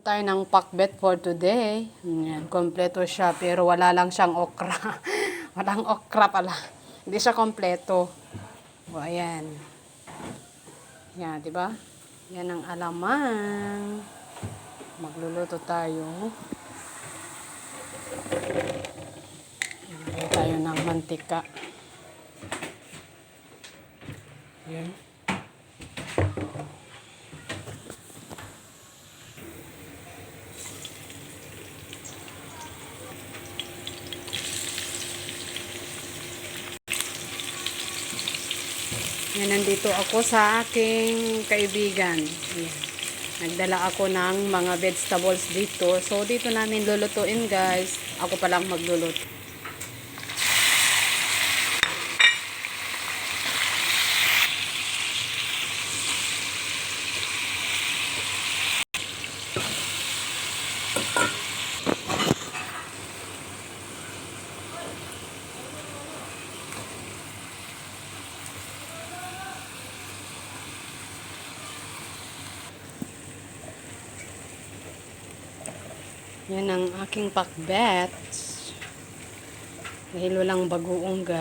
tayo ng pakbet for today. Ayan, kompleto siya pero wala lang siyang okra. Walang okra pala. Hindi siya kompleto. O, ayan. Yan, di ba? Yan ang alamang. Magluluto tayo. Lagay tayo ng mantika. Yan. Yan, nandito ako sa aking kaibigan. Yan. Nagdala ako ng mga vegetables dito. So, dito namin lulutuin, guys. Ako pa lang magluluto. Yan ang aking pakbet. Dahil walang bagoong guys.